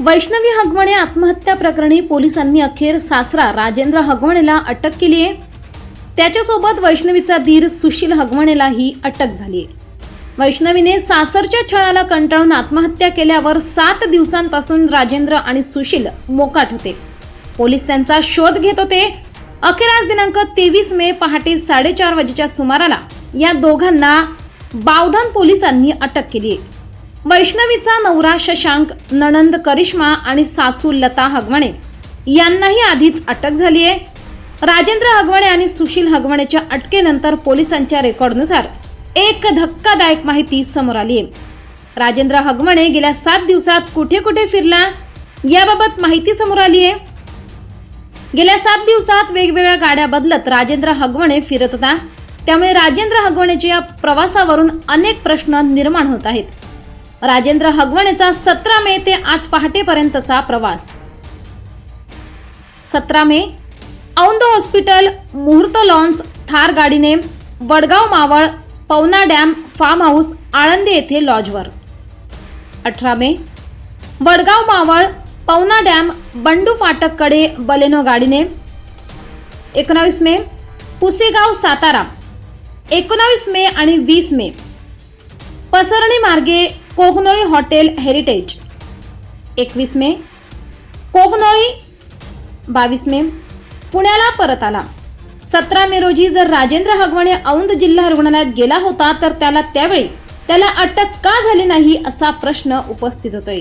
वैष्णवी हगवणे आत्महत्या प्रकरणी पोलिसांनी अखेर सासरा राजेंद्र हगवणेला अटक केली आहे. त्याच्यासोबत वैष्णवीचा धीर सुशील हगवणेलाही अटक झाली आहे. वैष्णवीने सासरच्या छळाला कंटाळून आत्महत्या केल्यावर सात दिवसांपासून राजेंद्र आणि सुशील मोकाट होते. पोलीस त्यांचा शोध घेत होते. अखेर आज दिनांक तेवीस मे पहाटे साडेचार वाजेच्या सुमाराला या दोघांना बावधान पोलिसांनी अटक केली आहे. वैष्णवीचा नवरा शशांक नणंद करिश्मा आणि सासू लता हगवणे यांनाही आधीच अटक झाली आहे राजेंद्र हगवणे आणि सुशील हगवणेच्या अटकेनंतर पोलिसांच्या रेकॉर्डनुसार एक धक्कादायक माहिती समोर आली आहे राजेंद्र हगवणे गेल्या सात दिवसात कुठे कुठे फिरला याबाबत माहिती समोर आली आहे गेल्या सात दिवसात वेगवेगळ्या गाड्या बदलत राजेंद्र हगवणे फिरत होता. त्यामुळे राजेंद्र हगवणेच्या या प्रवासावरून अनेक प्रश्न निर्माण होत आहेत. राजेंद्र हगवणेचा सतरा मे ते आज पहाटेपर्यंतचा प्रवास. सतरा May Aundh hospital Muhurt lawns Thar गाडीने Vadgaon Maval Pavana dam farm house Alandi येथे लॉजवर. अठरा मे वडगाव मावळ पवना डॅम बंडू फाटककडे बलेनो गाडीने. एकोणावीस मे पुसेगाव सातारा. एकोणावीस मे आणि वीस मे. पसरणी मार्गे कोगनोळी हॉटेल हेरिटेज. एकवीस मे. कोगनोळी बावीस मे. पुण्याला परत आला. सतरा मे रोजी जर राजेंद्र हगवणे औंध जिल्हा रुग्णालयात गेला होता तर त्याला त्यावेळी त्याला अटक का झाली नाही असा प्रश्न उपस्थित होतोय.